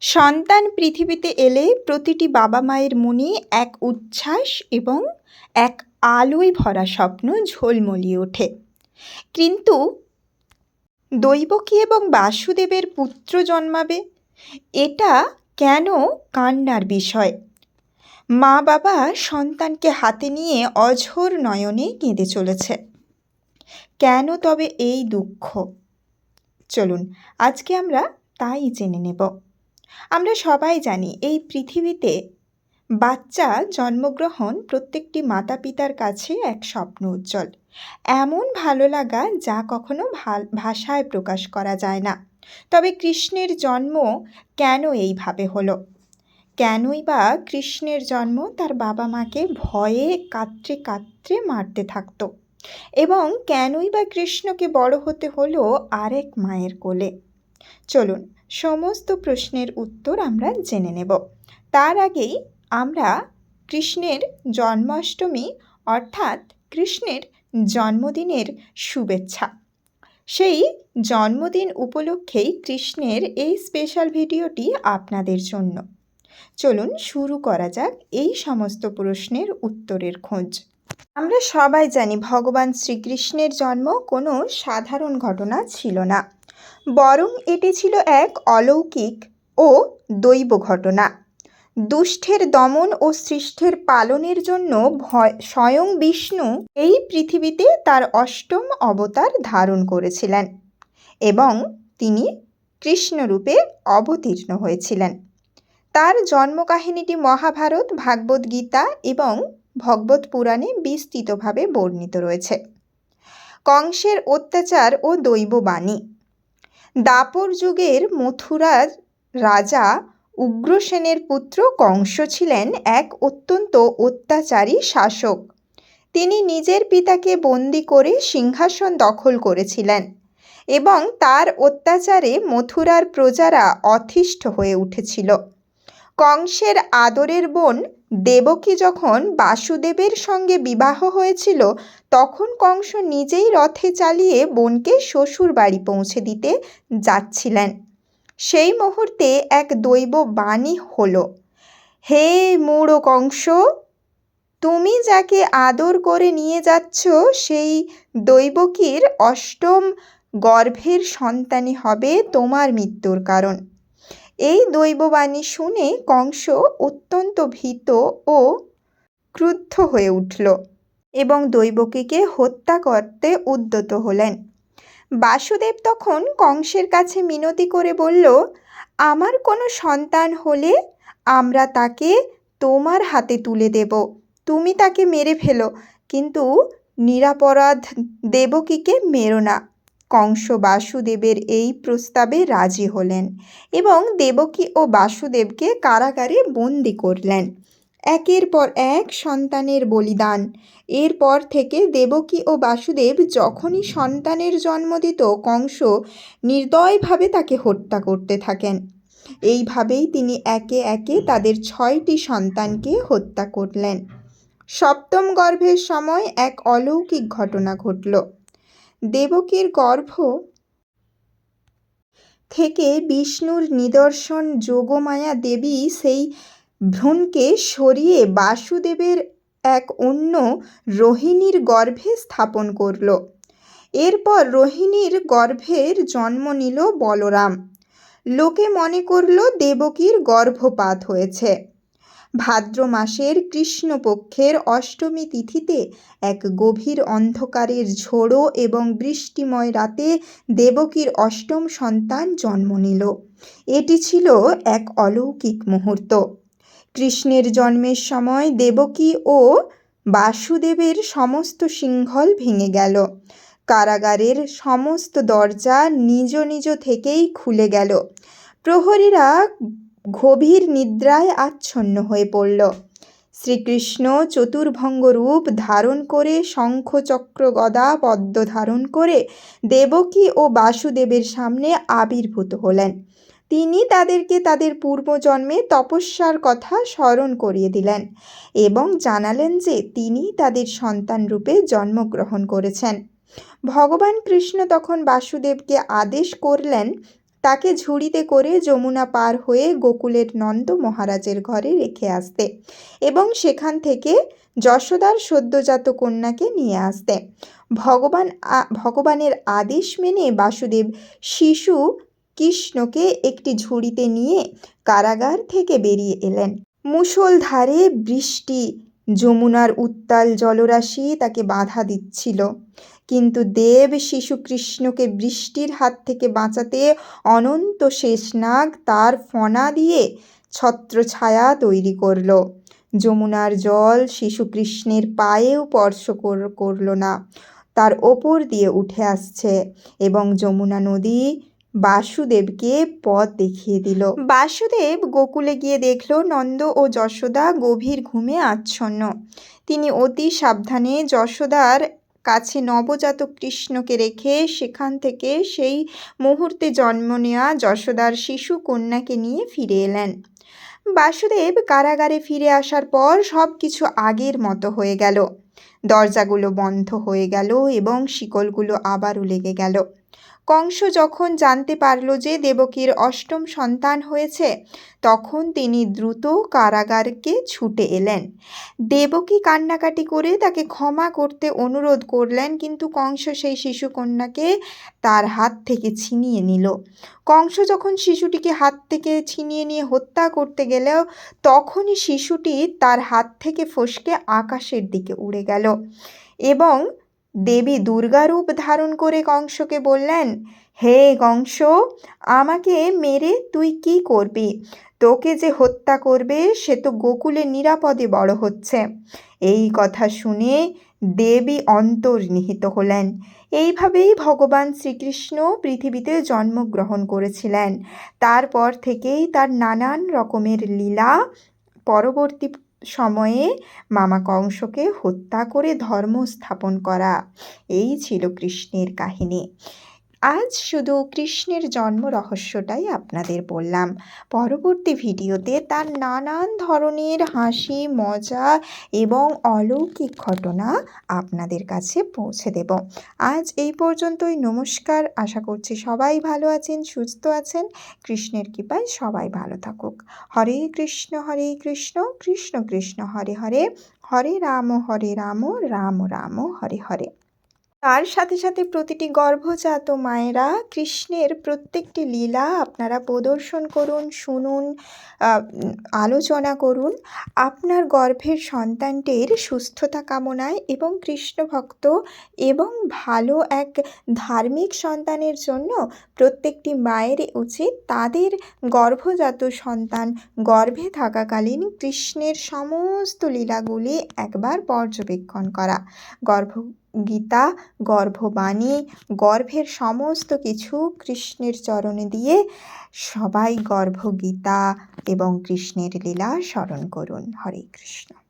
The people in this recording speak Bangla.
সন্তান পৃথিবীতে এলে প্রতিটি বাবা মায়ের মনে এক উচ্ছ্বাস এবং এক আলোয় ভরা স্বপ্ন ঝলমলিয়ে ওঠে। কিন্তু দৈবকী এবং বাসুদেবের পুত্র জন্মাবে, এটা কেন কান্নার বিষয়? মা বাবা সন্তানকে হাতে নিয়ে অঝোর নয়নে কেঁদে চলেছে। কেন তবে এই দুঃখ? চলুন, আজকে আমরা তাই জেনে নেব। আমরা সবাই জানি এই পৃথিবীতে বাচ্চা জন্মগ্রহণ প্রত্যেকটি মাতা পিতার কাছে এক স্বপ্ন উজ্জ্বল। এমন ভালো লাগা যা কখনো ভাষায় প্রকাশ করা যায় না। তবে কৃষ্ণের জন্ম কেন এইভাবে হলো? কেনই বা কৃষ্ণের জন্ম তার বাবা মাকে ভয়ে কাত্রে কাত্রে মারতে থাকতো? এবং কেনই বা কৃষ্ণকে বড় হতে হলো আরেক মায়ের কোলে? চলুন সমস্ত প্রশ্নের উত্তর আমরা জেনে নেব। তার আগেই আমরা কৃষ্ণের জন্মাষ্টমী অর্থাৎ কৃষ্ণের জন্মদিনের শুভেচ্ছা। সেই জন্মদিন উপলক্ষেই কৃষ্ণের এই স্পেশাল ভিডিওটি আপনাদের জন্য। চলুন শুরু করা যাক এই সমস্ত প্রশ্নের উত্তরের খোঁজ। আমরা সবাই জানি ভগবান শ্রীকৃষ্ণের জন্ম কোনো সাধারণ ঘটনা ছিল না। বরং এটি ছিল এক অলৌকিক ও দৈব ঘটনা। দুষ্টের দমন ও সৃষ্টের পালনের জন্য স্বয়ং বিষ্ণু এই পৃথিবীতে তার অষ্টম অবতার ধারণ করেছিলেন এবং তিনি কৃষ্ণরূপে অবতীর্ণ হয়েছিলেন। তার জন্মকাহিনীটি মহাভারত, ভাগবত গীতা এবং ভগবত পুরাণে বিস্তৃতভাবে বর্ণিত রয়েছে। কংসের অত্যাচার ও দৈববাণী দাপর যুগের মথুরার রাজা উগ্রসেনের পুত্র কংস ছিলেন এক অত্যন্ত অত্যাচারী শাসক। তিনি নিজের পিতাকে বন্দি করে সিংহাসন দখল করেছিলেন এবং তার অত্যাচারে মথুরার প্রজারা অতিষ্ঠ হয়ে উঠেছিল। কংসের আদরের বোন দেবকী যখন বাসুদেবের সঙ্গে বিবাহ হয়েছিল, তখন কংস নিজেই রথে চালিয়ে বোনকে শ্বশুর বাড়ি পৌঁছে দিতে যাচ্ছিলেন। সেই মুহূর্তে এক দৈব বাণী হলো, হে মূঢ় কংস, তুমি যাকে আদর করে নিয়ে যাচ্ছ, সেই দৈবকীর অষ্টম গর্ভের সন্তানই হবে তোমার মৃত্যুর কারণ। এই দৈববাণী শুনে কংস অত্যন্ত ভীত ও ক্রুদ্ধ হয়ে উঠল এবং দৈবকীকে হত্যা করতে উদ্যত হলেন। বাসুদেব তখন কংসের কাছে মিনতি করে বলল, আমার কোনো সন্তান হলে আমরা তাকে তোমার হাতে তুলে দেব। তুমি তাকে মেরে ফেলো, কিন্তু নিরাপরাধ দেবকীকে মেরো না। কংস বাসুদেবের এই প্রস্তাবে রাজি হলেন এবং দেবকী ও বাসুদেবকে কারাগারে বন্দি করলেন। একের পর এক সন্তানের বলিদান। এরপর থেকে দেবকী ও বাসুদেব যখনই সন্তানের জন্ম দিত, কংস নির্দয়ভাবে তাকে হত্যা করতে থাকেন। এইভাবেই তিনি একে একে তাদের ছয়টি সন্তানকে হত্যা করলেন। সপ্তম গর্ভের সময় এক অলৌকিক ঘটনা ঘটল। দেবকীর গর্ভ থেকে বিষ্ণুর নিদর্শন যোগমায়া দেবী সেই ভ্রূণকে সরিয়ে বাসুদেবের এক অন্য রোহিণীর গর্ভে স্থাপন করল। এরপর রোহিণীর গর্ভের জন্ম নিল বলরাম। লোকে মনে করল দেবকীর গর্ভপাত হয়েছে। ভাদ্র মাসের কৃষ্ণপক্ষের অষ্টমী তিথিতে এক গভীর অন্ধকারের ঝোড়ো এবং বৃষ্টিময় রাতে দেবকীর অষ্টম সন্তান জন্ম নিল। এটি ছিল এক অলৌকিক মুহূর্ত। কৃষ্ণের জন্মের সময় দেবকী ও বাসুদেবের সমস্ত সিংহল ভেঙে গেল। কারাগারের সমস্ত দরজা নিজ নিজ থেকেই খুলে গেল। প্রহরীরা গভীর নিদ্রায় আচ্ছন্ন হয়ে পড়ল। শ্রীকৃষ্ণ চতুর্ভঙ্গ রূপ ধারণ করে শঙ্খ চক্র গদা পদ্ম ধারণ করে দেবকী ও বাসুদেবের সামনে আবির্ভূত হলেন। তিনি তাদেরকে তাদের পূর্বজন্মে তপস্যার কথা স্মরণ করিয়ে দিলেন এবং জানালেন যে তিনি তাদের সন্তান রূপে জন্মগ্রহণ করেছেন। ভগবান কৃষ্ণ তখন বাসুদেবকে আদেশ করলেন তাকে ঝুড়িতে করে যমুনা পার হয়ে গোকুলের নন্দ মহারাজের ঘরে রেখে আসতে এবং সেখান থেকে যশোদার সদ্যজাত কন্যাকে নিয়ে আসতে। ভগবান ভগবানের আদেশ মেনে বাসুদেব শিশু কৃষ্ণকে একটি ঝুড়িতে নিয়ে কারাগার থেকে বেরিয়ে এলেন। মুষলধারে বৃষ্টি, যমুনার উত্তাল জলরাশি তাকে বাধা দিচ্ছিল। কিন্তু দেব শিশু কৃষ্ণকে বৃষ্টির হাত থেকে বাঁচাতে অনন্ত শেষনাগ তার ফণা দিয়ে ছত্রছায়া তৈরি করল। যমুনার জল শিশু কৃষ্ণের পায়েও স্পর্শ কর- করল না। তার ওপর দিয়ে উঠে আসছে এবং যমুনা নদী বাসুদেবকে পথ দেখিয়ে দিল। বাসুদেব গোকুলে গিয়ে দেখল নন্দ ও যশোদা গভীর ঘুমে আচ্ছন্ন। তিনি অতি সাবধানে যশোদার কাছে নবজাতক কৃষ্ণকে রেখে সেখান থেকে সেই মুহূর্তে জন্ম নেওয়া যশোদার শিশু কন্যাকে নিয়ে ফিরে এলেন। বাসুদেব কারাগারে ফিরে আসার পর সব কিছু আগের মতো হয়ে গেল। দরজাগুলো বন্ধ হয়ে গেল এবং শিকলগুলো আবারও লেগে গেল। কংস যখন জানতে পারল যে দেবকীর অষ্টম সন্তান হয়েছে, তখন তিনি দ্রুত কারাগারকে ছুটে এলেন। দেবকী কান্নাকাটি করে তাকে ক্ষমা করতে অনুরোধ করলেন, কিন্তু কংস সেই শিশুকন্যাকে তার হাত থেকে ছিনিয়ে নিল। কংস যখন শিশুটিকে হাত থেকে ছিনিয়ে নিয়ে হত্যা করতে গেলেও, তখনই শিশুটি তার হাত থেকে ফসকে আকাশের দিকে উড়ে গেল এবং দেবী দুর্গা রূপ ধারণ করে কংসকে বললেন, হে কংস, আমাকে মেরে তুই কি করবি? তোকে যে হত্যা করবে, সে তো গোকুলে নিরাপদে বড় হচ্ছে। এই কথা শুনে দেবী অন্তর্নিহিত হলেন। এইভাবেই ভগবান শ্রীকৃষ্ণ পৃথিবীতে জন্মগ্রহণ করেছিলেন। তারপর থেকেই তার নানান রকমের লীলা পরবর্তী সময়ে মামা কংসকে হত্যা করে ধর্ম স্থাপন করা। এই ছিল কৃষ্ণের কাহিনী। আজ শুধু কৃষ্ণের জন্ম রহস্যটাই আপনাদের বললাম। পরবর্তী ভিডিওতে তার নানান ধরনের হাসি, মজা এবং অলৌকিক ঘটনা আপনাদের কাছে পৌঁছে দেব। আজ এই পর্যন্তই, নমস্কার। আশা করছি সবাই ভালো আছেন, সুস্থ আছেন। কৃষ্ণের কৃপায় সবাই ভালো থাকুক। হরে কৃষ্ণ হরে কৃষ্ণ কৃষ্ণ কৃষ্ণ, হরে হরে। হরে রাম হরে রাম রাম রাম, হরে হরে। তার সাথে সাথে প্রতিটি গর্ভজাত মায়েরা কৃষ্ণের প্রত্যেকটি লীলা আপনারা প্রদর্শন করুন, শুনুন আলোচনা করুন। আপনার গর্ভের সন্তানটির সুস্থতা কামনায় এবং কৃষ্ণ ভক্ত এবং ভালো এক ধার্মিক সন্তানের জন্য প্রত্যেকটি মায়ের উচিত তাদের গর্ভজাত সন্তান গর্ভে থাকাকালীন কৃষ্ণের সমস্ত লীলাগুলি একবার পর্যবেক্ষণ করা। গর্ভ গীতা, গর্ভবাণী, গর্ভের সমস্ত কিছু কৃষ্ণের চরণে দিয়ে সবাই গর্ভগীতা এবং কৃষ্ণের লীলা স্মরণ করুন। হরে কৃষ্ণ।